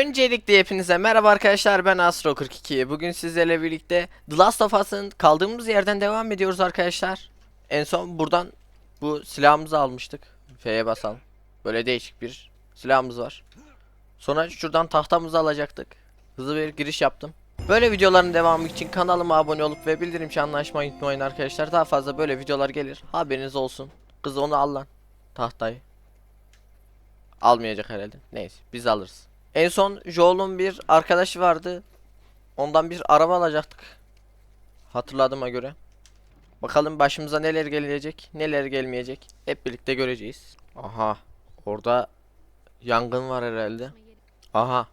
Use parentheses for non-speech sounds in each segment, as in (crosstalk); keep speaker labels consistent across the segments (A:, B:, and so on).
A: Öncelikle hepinize merhaba arkadaşlar ben Astro42 Bugün sizlerle birlikte The Last of Us'ın kaldığımız yerden devam ediyoruz arkadaşlar. En son buradan bu silahımızı almıştık. F'ye basalım. Böyle değişik bir silahımız var. Sonra şuradan tahtamızı alacaktık. Hızlı bir giriş yaptım. Böyle videoların devamı için kanalıma abone olup ve bildirim çanını unutmayın arkadaşlar. Daha fazla böyle videolar gelir. Haberiniz olsun. Kız onu al lan. Tahtayı. Almayacak herhalde. Neyse biz alırız en son Joel'un bir arkadaşı vardı. Ondan bir araba alacaktık. Hatırladığıma göre. Bakalım başımıza neler gelecek, neler gelmeyecek. Hep birlikte göreceğiz. Aha. Orada yangın var herhalde. Aha.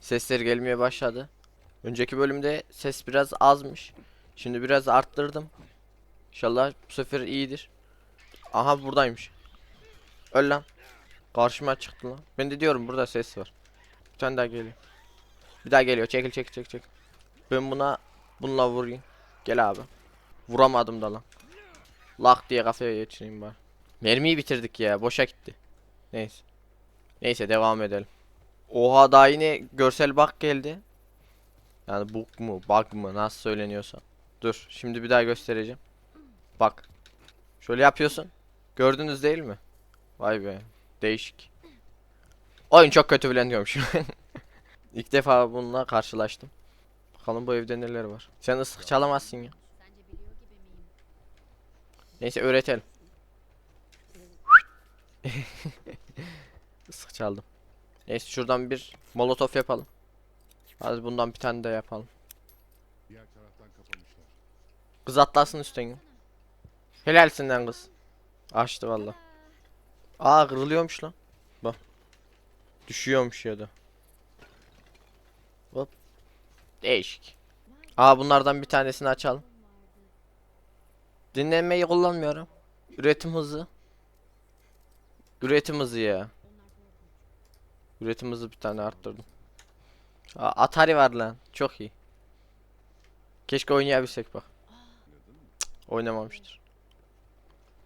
A: Sesler gelmeye başladı. Önceki bölümde ses biraz azmış. Şimdi biraz arttırdım. İnşallah bu sefer iyidir. Aha buradaymış. Öl lan. Karşıma çıktı lan. Ben de diyorum burada ses var. Bir tane daha geliyor. Bir daha geliyor. Çekil çekil çekil çekil. Ben buna bununla vurayım. Gel abi. Vuramadım da lan. Lak diye kafaya geçireyim bari. Mermiyi bitirdik ya. Boşa gitti. Neyse. Neyse devam edelim. Oha daha yine görsel bug geldi. Yani bug mu bug mı nasıl söyleniyorsa. Dur şimdi bir daha göstereceğim. Bak. Şöyle yapıyorsun. Gördünüz değil mi? Vay be. Değişik. Oyun çok kötü bilen diyormuş. (laughs) İlk defa bununla karşılaştım. Bakalım bu evde neler var. Sen ıslık çalamazsın ya. Neyse öğretelim. (laughs) Islık çaldım. Neyse şuradan bir molotof yapalım. Hadi bundan bir tane de yapalım. Kız atlasın üstten. Helalsin lan kız. Açtı valla. Aa kırılıyormuş lan. Bak. Düşüyormuş ya da. Hop. Değişik. Aa bunlardan bir tanesini açalım. Dinlemeyi kullanmıyorum. Üretim hızı. Üretim hızı ya. Üretim hızı bir tane arttırdım. Aa, Atari var lan. Çok iyi. Keşke oynayabilsek bak. Cık, Oynamamıştır.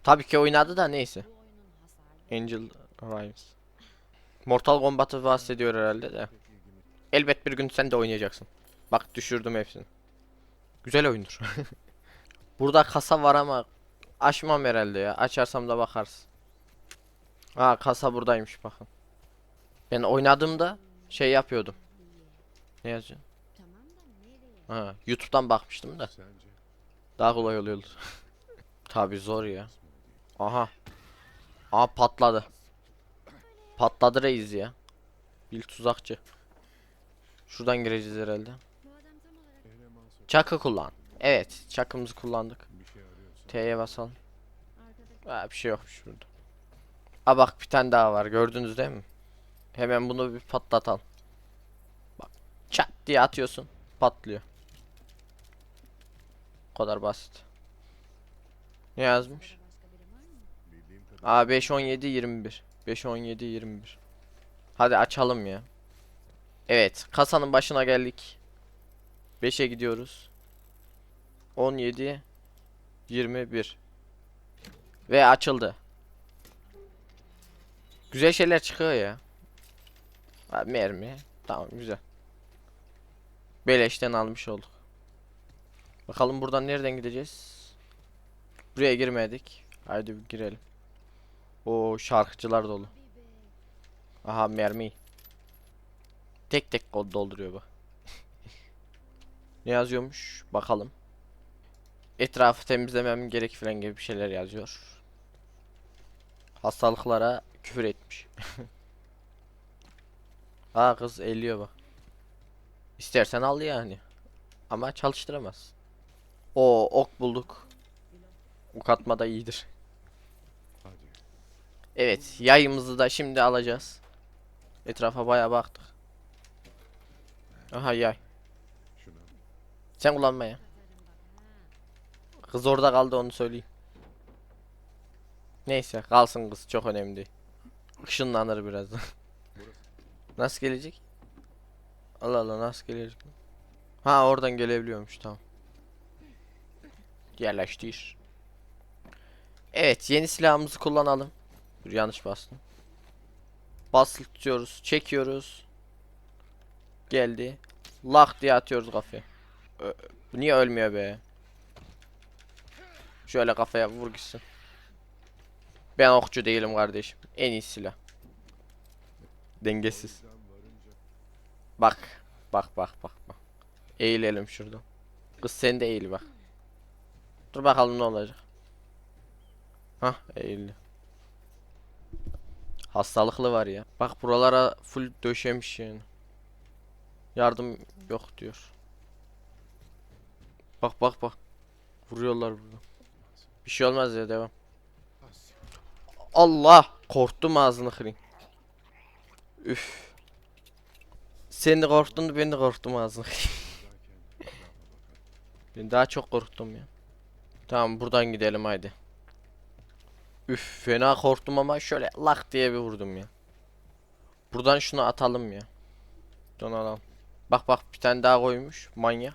A: Tabii ki oynadı da neyse. Angel Rhymes. Mortal Kombat'ı bahsediyor herhalde de. Elbet bir gün sen de oynayacaksın. Bak düşürdüm hepsini. Güzel oyundur. (laughs) Burada kasa var ama açmam herhalde ya. Açarsam da bakarız. Ha kasa buradaymış bakın. Ben oynadığımda şey yapıyordum. Ne yazıyor? Ha, YouTube'dan bakmıştım da. Daha kolay oluyordu. (laughs) Tabi zor ya. Aha. Aha patladı. Patladı reis ya. Bir tuzakçı. Şuradan gireceğiz herhalde. Çakı kullan. Evet, çakımızı kullandık. T'ye basalım. Ha, bir şey yokmuş burada. Aa bak bir tane daha var. Gördünüz değil mi? Hemen bunu bir patlatalım. Bak. Çat diye atıyorsun. Patlıyor. Bu kadar basit. Ne yazmış?
B: Bildiğim kadarıyla
A: Aa 5 17 21. 5 17 21. Hadi açalım ya. Evet, kasanın başına geldik. 5'e gidiyoruz. 17 21. Ve açıldı. Güzel şeyler çıkıyor ya. Ha, mermi. Tamam güzel. Beleşten almış olduk. Bakalım buradan nereden gideceğiz? Buraya girmedik. Haydi girelim. O şarkıcılar dolu. Aha mermi. Tek tek kod dolduruyor bu. (laughs) ne yazıyormuş? Bakalım. Etrafı temizlemem gerek falan gibi bir şeyler yazıyor. Hastalıklara küfür etmiş. (laughs) Aa kız elliyor bak. İstersen al yani. Ama çalıştıramaz. O ok bulduk. Ok atma da iyidir. Evet, yayımızı da şimdi alacağız. Etrafa bayağı baktık. Aha yay. Sen kullanma ya. Kız orada kaldı onu söyleyeyim. Neyse kalsın kız çok önemli değil. Işınlanır birazdan. (laughs) nasıl gelecek? Allah Allah nasıl gelecek? Ha oradan gelebiliyormuş tamam. Yerleştir. Evet yeni silahımızı kullanalım. Dur yanlış bastım. Basılı tutuyoruz, çekiyoruz. Geldi. Lak diye atıyoruz kafaya. Ö- Bu niye ölmüyor be? Şöyle kafaya vur gitsin. Ben okçu değilim kardeşim. En iyi silah. Dengesiz. Bak. Bak bak bak bak. Eğilelim şurada. Kız sen de eğil bak. Dur bakalım ne olacak. Hah eğildi. Hastalıklı var ya. Bak buralara full döşemiş yani. Yardım yok diyor. Bak bak bak. Vuruyorlar burada. Bir şey olmaz ya devam. Allah! Korktum ağzını kırayım. Üf. Sen de korktun ben de korktum ağzını kırayım. (laughs) Ben daha çok korktum ya. Tamam buradan gidelim haydi. Üf fena korktum ama şöyle lak diye bir vurdum ya. Buradan şunu atalım ya. Şunu alalım. Bak bak bir tane daha koymuş manyak.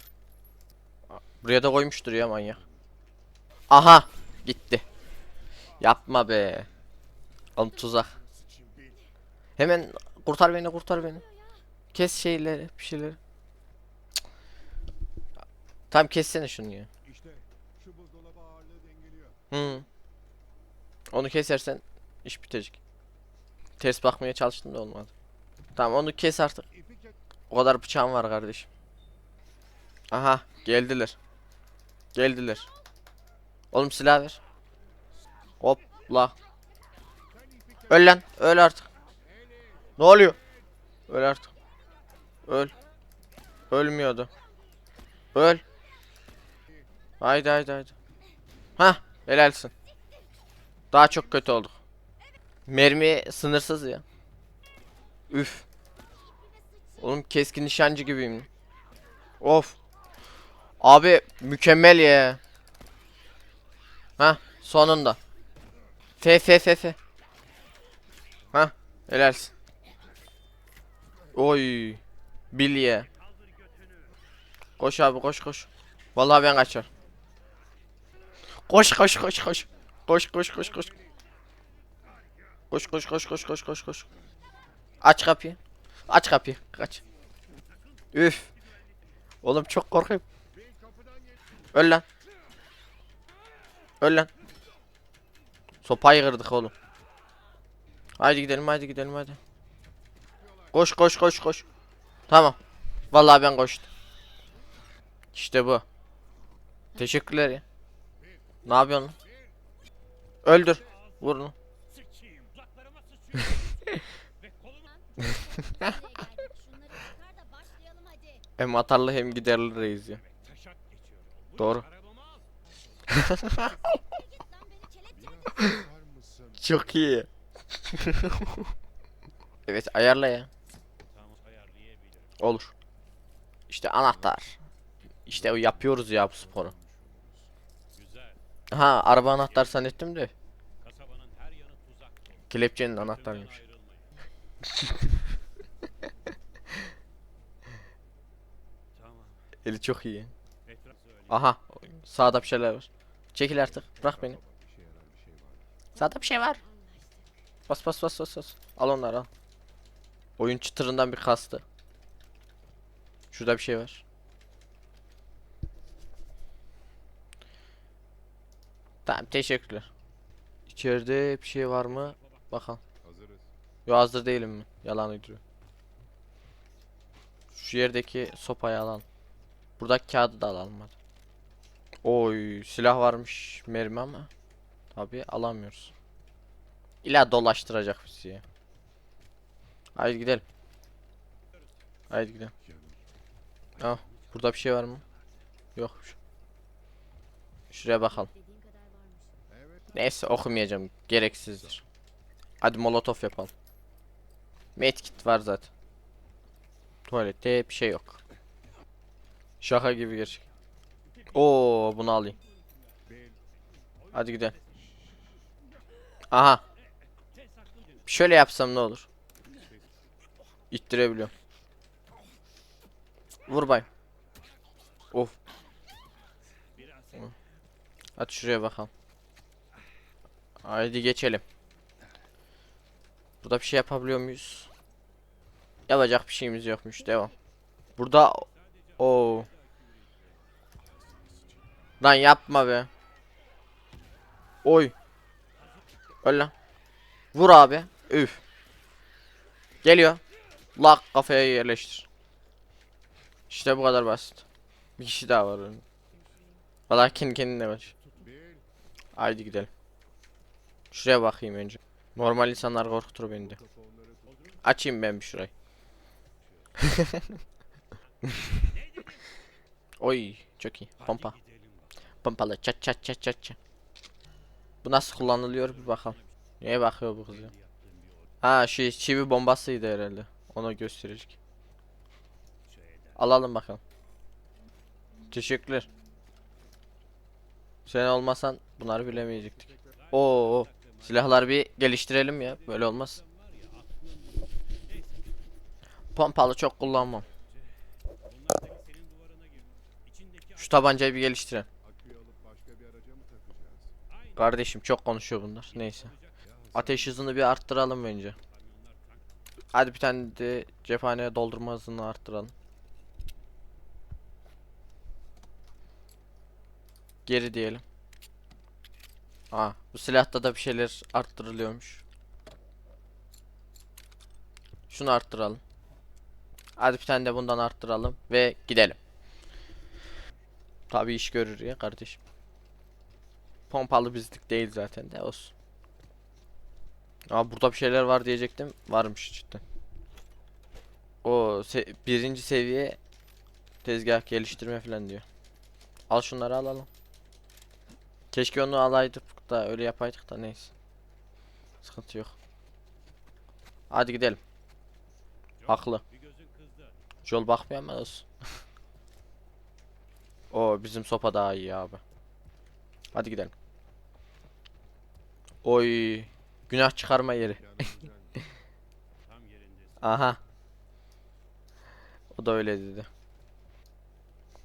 A: Buraya da koymuştur ya manyak. Aha gitti. Yapma be. Oğlum tuzak. Hemen kurtar beni kurtar beni. Kes şeyleri bir şeyleri. Cık. Tamam kessene şunu ya.
B: İşte şu buzdolabı ağırlığı dengeliyor.
A: Hı. Onu kesersen iş bitecek. Ters bakmaya çalıştım da olmadı. Tamam onu kes artık. O kadar bıçağım var kardeşim. Aha geldiler. Geldiler. Oğlum silah ver. Hopla. Öl lan. Öl artık. Ne oluyor? Öl artık. Öl. Ölmüyordu. Öl. Haydi haydi haydi. Hah helalsin. Daha çok kötü olduk. Mermi sınırsız ya. Üf. Oğlum keskin nişancı gibiyim. Of. Abi mükemmel ya. Ha sonunda. F F F F. Ha helalsin. Oy. Bilye. Koş abi koş koş. Vallahi ben kaçar. Koş koş koş koş. Koş koş koş koş. Koş koş koş koş koş koş koş. Aç kapıyı. Aç kapıyı. Kaç. Üf. Oğlum çok korkuyorum. Öl lan. Öl lan. Sopayı kırdık oğlum. Haydi gidelim haydi gidelim haydi. Koş koş koş koş. Tamam. Vallahi ben koştum. İşte bu. Teşekkürler ya. Ne yapıyorsun? Öldür. Vur onu. (laughs) Hem atarlı hem giderli reis ya. Doğru. (laughs) Çok iyi. (laughs) evet ayarla ya. Olur. İşte anahtar. İşte yapıyoruz ya bu sporu. Ha araba anahtar zannettim de. Kelepçenin anahtarıymış. Eli çok iyi. Aha sağda bir şeyler var. Çekil artık bırak beni. Sağda bir şey var. Bas bas bas bas bas. Al onları al. Oyun çıtırından bir kastı. Şurada bir şey var. Tamam teşekkürler. İçeride bir şey var mı? Bakalım.
B: Hazırız.
A: Yo hazır değilim mi? Yalan uyduruyor. Şu yerdeki sopayı alalım. Buradaki kağıdı da alalım hadi. Oy silah varmış mermi ama. Tabi alamıyoruz. İlla dolaştıracak bizi ya. Haydi gidelim. Haydi gidelim.
B: Yanım.
A: Burada bir şey var mı? Yok. Şuraya bakalım.
C: dediğin kadar varmış.
B: Evet.
A: Neyse okumayacağım. Gereksizdir. Hadi molotof yapalım. Medkit var zaten. Tuvalette bir şey yok. Şaka gibi gerçek. Oo bunu alayım. Hadi gidelim. Aha. Şöyle yapsam ne olur? İttirebiliyorum. Vur bay. Of. Hadi şuraya bakalım. Haydi geçelim. Burada bir şey yapabiliyor muyuz? Yapacak bir şeyimiz yokmuş. Devam. Burada o Lan yapma be. Oy. Öl lan. Vur abi. Üf. Geliyor. Lak kafaya yerleştir. İşte bu kadar basit. Bir kişi daha var. Valla kendi kendine var. Haydi gidelim. Şuraya bakayım önce. Normal insanlar korkutur beni de. Açayım ben bir şurayı. (laughs) Oy çok iyi. Pompa. Pompalı çat çat çat çat çat. Bu nasıl kullanılıyor bir bakalım. Neye bakıyor bu kız ya? Ha şey çivi bombasıydı herhalde. Ona gösterecek. Alalım bakalım. Teşekkürler. Sen olmasan bunları bilemeyecektik. Oo, silahlar bir geliştirelim ya. Böyle olmaz. Pompalı çok kullanmam. Şu tabancayı bir geliştirelim. Kardeşim çok konuşuyor bunlar. Neyse. Ateş hızını bir arttıralım önce. Hadi bir tane de cephaneye doldurma hızını arttıralım. Geri diyelim. Aa, bu silahta da bir şeyler arttırılıyormuş. Şunu arttıralım. Hadi bir tane de bundan arttıralım ve gidelim. Tabii iş görür ya kardeşim. Pompalı bizlik değil zaten de olsun. Aa burada bir şeyler var diyecektim. Varmış cidden. O se- birinci seviye tezgah geliştirme falan diyor. Al şunları alalım. Keşke onu alaydık da öyle yapaydık da neyse. Sıkıntı yok. Hadi gidelim. Haklı. Yol bakmıyor ama olsun. (laughs) o bizim sopa daha iyi abi. Hadi gidelim. Oy. Günah çıkarma yeri. (laughs) Aha. O da öyle dedi.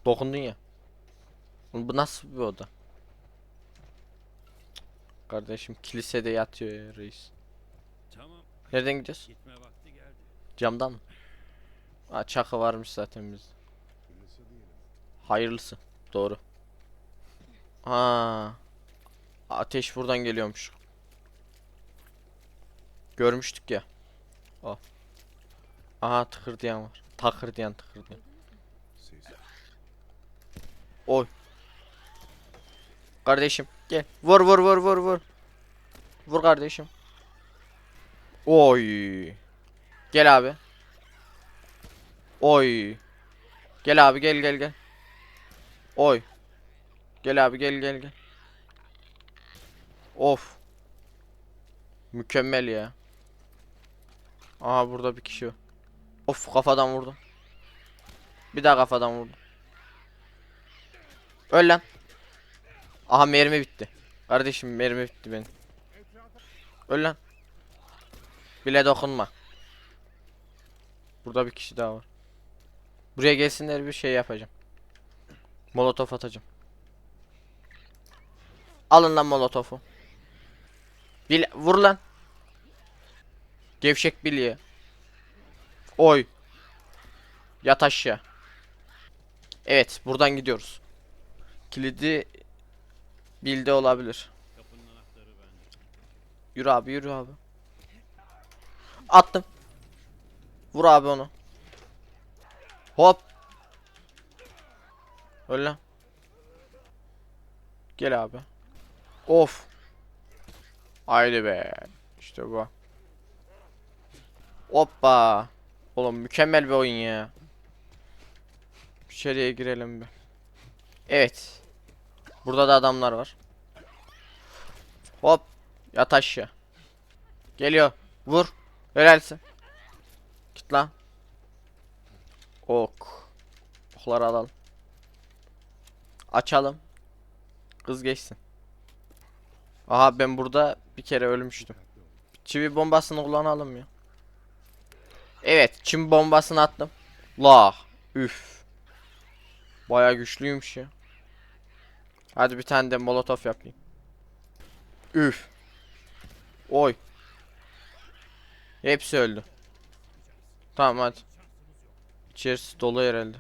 A: Dokundun ya. Bu nasıl bir oda? Kardeşim kilisede yatıyor ya reis.
D: Tamam.
A: Nereden gidiyoruz?
D: Gitme vakti geldi.
A: Camdan mı? Aa çakı varmış zaten
B: değilim.
A: Hayırlısı. Doğru. Aa. Ateş buradan geliyormuş. Görmüştük ya. O. Aha tıkırdayan var. Takırdayan tıkırdayan.
B: Ses.
A: Oy. Kardeşim gel. Vur vur vur vur vur. Vur kardeşim. Oy. Gel abi. Oy. Gel abi gel gel gel. Oy. Gel abi gel gel gel. Of. Mükemmel ya. Aha burada bir kişi var. Of kafadan vurdum. Bir daha kafadan vurdum. Öl lan. Aha mermi bitti. Kardeşim mermi bitti benim. Öl lan. Bile dokunma. Burada bir kişi daha var. Buraya gelsinler bir şey yapacağım. Molotof atacağım. Alın lan molotofu. Bil vur lan. Gevşek bilye. Oy. Yat aşağı. Evet, buradan gidiyoruz. Kilidi bilde olabilir. Yürü abi, yürü abi. Attım. Vur abi onu. Hop. Öl lan. Gel abi. Of. Haydi be. İşte bu. Hoppa. Oğlum mükemmel bir oyun ya. İçeriye girelim bir. Evet. Burada da adamlar var. Hop. Yat aşağı. Geliyor. Vur. Helalsin. Git lan. Ok. Okları alalım. Açalım. Kız geçsin. Aha ben burada bir kere ölmüştüm. Çivi bombasını kullanalım ya. Evet, çivi bombasını attım. La, üf. Baya güçlüymüş ya. Hadi bir tane de molotof yapayım. Üf. Oy. Hepsi öldü. Tamam hadi. İçerisi dolu herhalde.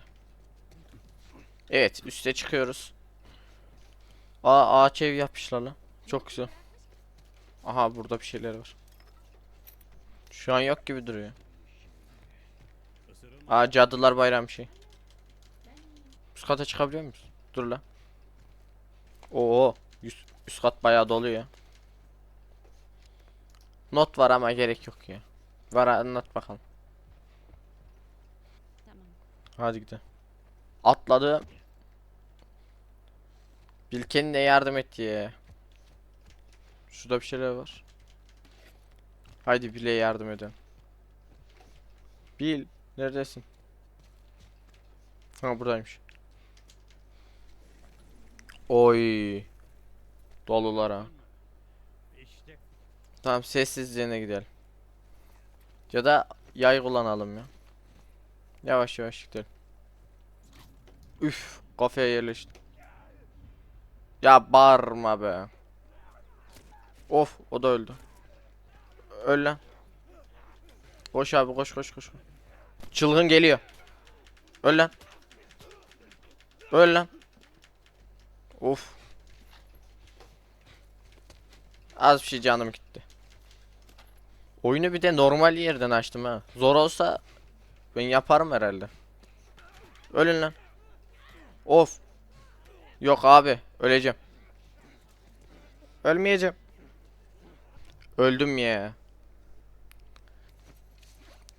A: Evet üste çıkıyoruz. Aa ağaç ev yapmışlar lan. Çok güzel. Aha burada bir şeyler var. Şu an yok gibi duruyor. Aa cadılar bayram şey. Üst kata çıkabiliyor muyuz? Dur lan. Oo, üst, üst kat bayağı dolu ya. Not var ama gerek yok ya. Var anlat bakalım.
C: Tamam.
A: Hadi gidelim. Atladı. Bilken'e yardım et ya. Şurada bir şeyler var. Haydi Bil'e yardım edelim. Bil, neredesin? Ha buradaymış. Oy. Dolular ha.
D: İşte
A: Tamam sessizliğine gidelim. Ya da yay kullanalım ya. Yavaş yavaş gidelim. Üf, kafaya yerleşti. Ya bağırma be. Of, o da öldü. Öl lan. Koş abi, koş koş koş. Çılgın geliyor. Öl lan. Öl lan. Of. Az bir şey canım gitti. Oyunu bir de normal yerden açtım ha. Zor olsa ben yaparım herhalde. Ölün lan. Of. Yok abi, öleceğim. Ölmeyeceğim. Öldüm ya.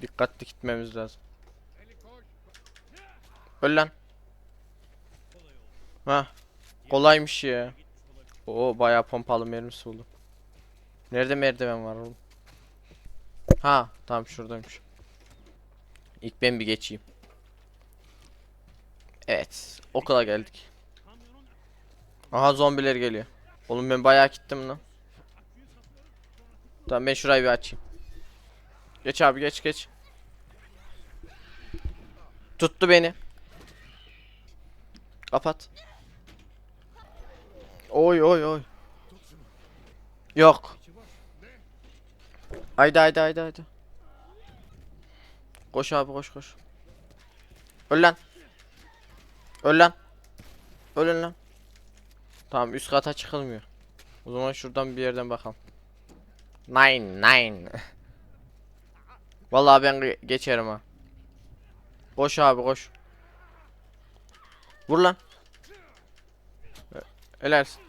A: Dikkatli gitmemiz lazım. Öl lan. Ha, kolaymış ya. Oo bayağı pompalı mermisi buldum. Nerede merdiven var oğlum? Ha, tamam şuradaymış. İlk ben bir geçeyim. Evet, okula geldik. Aha zombiler geliyor. Oğlum ben bayağı gittim lan. Tamam ben şurayı bir açayım. Geç abi geç geç. Tuttu beni. Kapat. Oy oy oy. Yok. Haydi haydi haydi haydi. Koş abi koş koş. Öl lan. Öl lan. Ölün lan. Tamam üst kata çıkılmıyor. O zaman şuradan bir yerden bakalım. Nine nine. Vallahi ben ge- geçerim ha. Koş abi koş. Vur lan. Ö- Helalsin.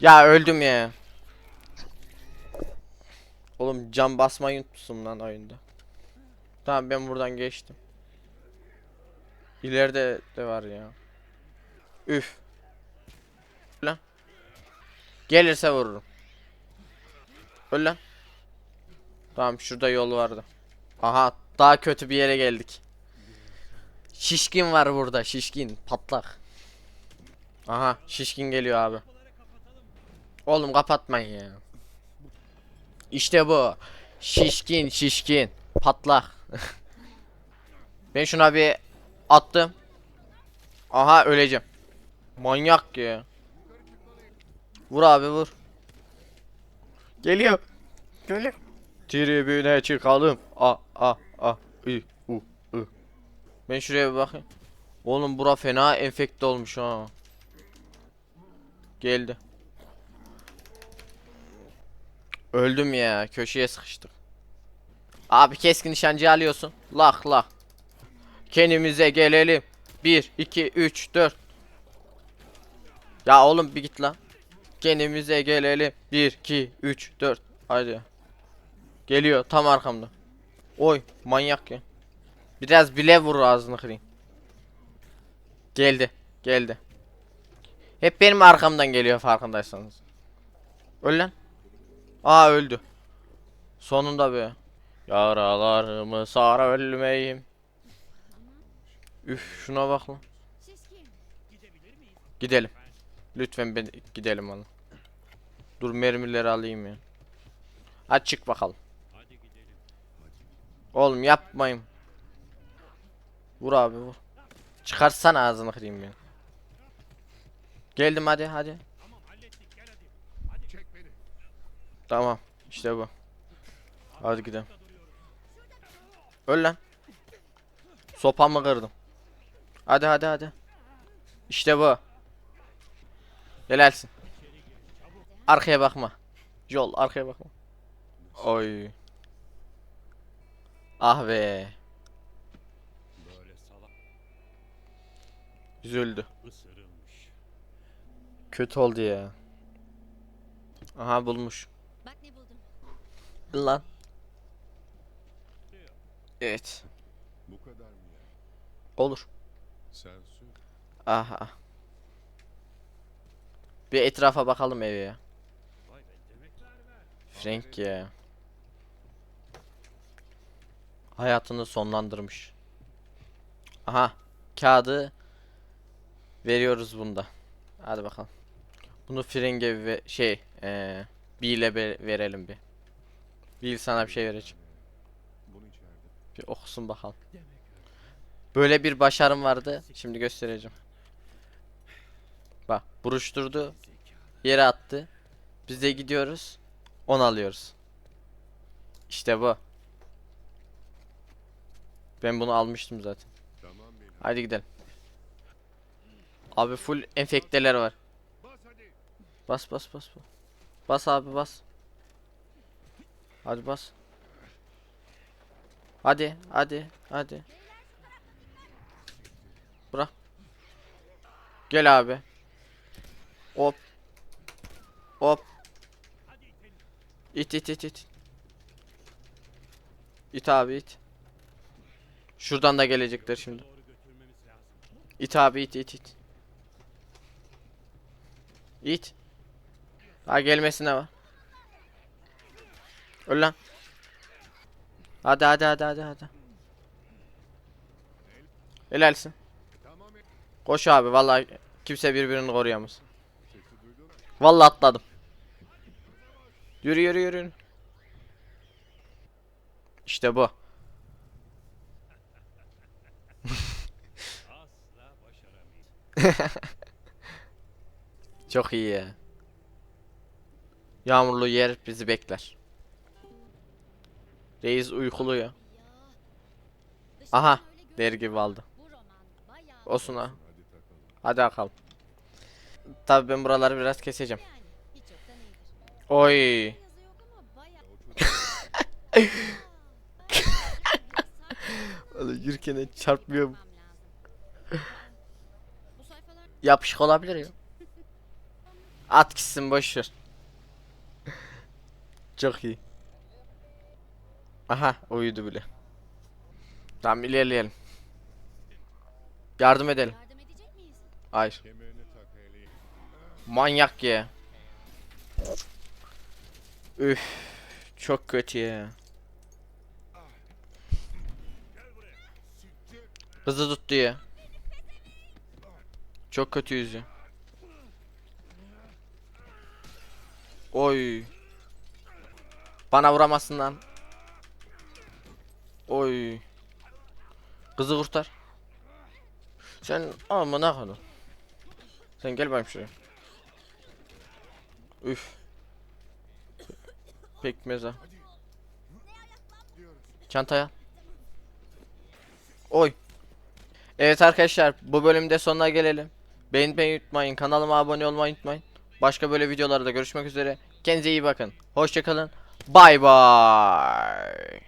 A: Ya öldüm ya. Oğlum cam basmayı unutmuşum lan oyunda. Tamam ben buradan geçtim. İleride de var ya. Üf. Lan. Gelirse vururum. Öl lan. Tamam şurada yol vardı. Aha daha kötü bir yere geldik. Şişkin var burada şişkin patlak. Aha şişkin geliyor abi. Oğlum kapatmayın ya. İşte bu. Şişkin şişkin patlak. (laughs) ben şuna bir attım. Aha öleceğim. Manyak ya. Vur abi vur. Geliyor. Geliyor. Tribüne çıkalım. A a a ı u ı. Ben şuraya bir bakayım. Oğlum bura fena enfekte olmuş ha. Geldi. Öldüm ya. Köşeye sıkıştık. Abi keskin nişancı alıyorsun. Lah lah. Kendimize gelelim. 1 2 3 4 Ya oğlum bir git lan. Kendimize gelelim. 1 2 3 4 Hadi. Geliyor tam arkamda. Oy manyak ya. Biraz bile vur ağzını kırayım. Geldi. Geldi. Hep benim arkamdan geliyor farkındaysanız. Öl lan. Aa öldü. Sonunda be. Yaralarımı sar ölmeyim. Üf şuna bak lan. Gidelim. Lütfen ben gidelim oğlum. Dur mermileri alayım ya. Hadi çık bakalım. Oğlum yapmayın. Vur abi vur. Çıkarsana ağzını kırayım ya. Geldim hadi hadi.
D: Tamam hallettik hadi. Hadi.
A: Tamam işte bu. Hadi gidelim. Öl lan. Sopamı kırdım. Hadi hadi hadi. İşte bu. Helalsin. Arkaya bakma. Yol arkaya bakma. Oy. Ah be. Üzüldü. Kötü oldu ya. Aha bulmuş.
C: Bak ne buldum.
A: Lan. Evet.
B: Bu kadar mı ya?
A: Olur.
B: Sen sür.
A: Aha. Bir etrafa bakalım eve ya. Frank ya. Hayatını sonlandırmış. Aha. Kağıdı veriyoruz bunda. Hadi bakalım. Bunu Frank'e ve şey eee Bill'e verelim bir. Bill sana bir şey
B: içeride.
A: Bir okusun bakalım. Böyle bir başarım vardı. Şimdi göstereceğim. Bak buruşturdu. Yere attı. Biz de gidiyoruz. On alıyoruz. İşte bu. Ben bunu almıştım zaten. Haydi gidelim. Abi full enfekteler var.
B: Bas.
A: Bas bas bas. Abi bas. Hadi bas. Hadi hadi hadi. Bırak. Gel abi. Hop. Hop. İt it it it. İt abi it. Şuradan da gelecekler şimdi. İt abi it it it. İt. Ha gelmesine var. Öl lan. Hadi hadi hadi hadi hadi. Helalsin. Koş abi vallahi kimse birbirini koruyamaz. Vallahi atladım. Yürü yürü yürü. İşte bu. (laughs) Çok iyi ya. Yağmurlu yer bizi bekler. Reis uykulu ya. Aha. Der gibi aldı. Olsun ha.
B: Hadi
A: bakalım. Tabii ben buraları biraz keseceğim. Oy. Yürürken çarpmıyor mu? Yapışık olabilir ya. At gitsin boş ver. Çok iyi. Aha uyudu bile. Tamam ilerleyelim. Yardım edelim. Hayır. Manyak ya. Üf. Çok kötü ya. Hızı tuttu ya. Çok kötüyüz ya. Oy. Bana vuramazsın lan. Oy. Kızı kurtar. Sen amına koyayım. Sen gel bakayım şuraya. Üf. Pekmez ha. Çantaya. Oy. Evet arkadaşlar bu bölümde sonuna gelelim. Beğenmeyi unutmayın. Kanalıma abone olmayı unutmayın. Başka böyle videolarda görüşmek üzere. Kendinize iyi bakın. Hoşçakalın. Bay bay.